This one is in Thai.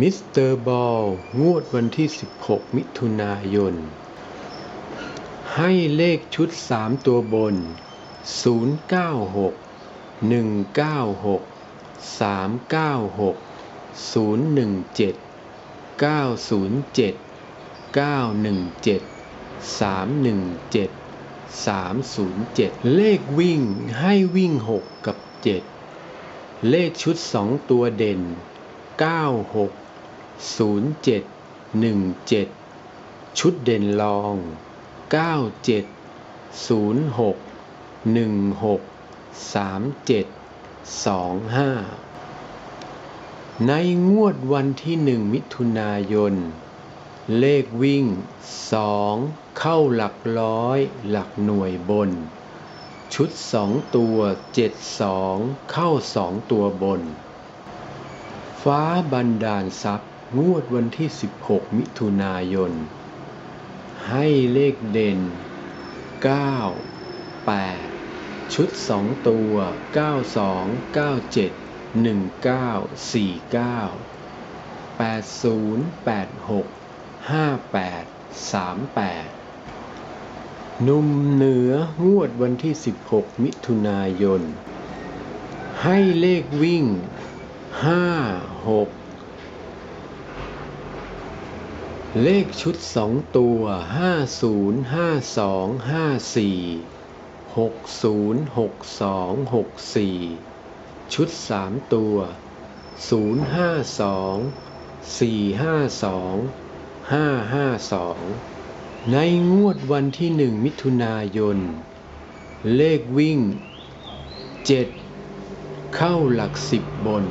มิสเตอร์บอลงวดวันที่ 16 มิถุนายน ให้เลขชุด 3 ตัวบน 096 196 396 017 907 917 317 307 เลขวิ่งให้วิ่ง 6 กับ 7 เลขชุด 2 ตัวเด่น 96 07 17 ชุดเด่นรอง 97 06 16 37 25 ในงวดวันที่1มิถุนายน เลขวิ่ง 2 เข้าหลักร้อย หลักหน่วยบน ชุด 2 ตัว 72 เข้า 2 ตัวบน ฟ้าบันดาลทรัพย์ งวดวันที่ 16 มิถุนายน ให้เลขเด่น 9 8 ชุด 2 ตัว 92 97 1949 8086 5838 นุ่มเหนืองวดวันที่ 16 มิถุนายน ให้เลขวิ่ง 5 6 เลขชุดสองตัวห้าศูนย์ห้าสองห้าสี่หกศูนย์หกสองหกสี่ชุดสามตัวศูนย์ห้าสองสี่ห้าสองห้าห้าสองในงวดวันที่หนึ่งมิถุนายน เลขวิ่งเจ็ดเข้าหลักสิบบน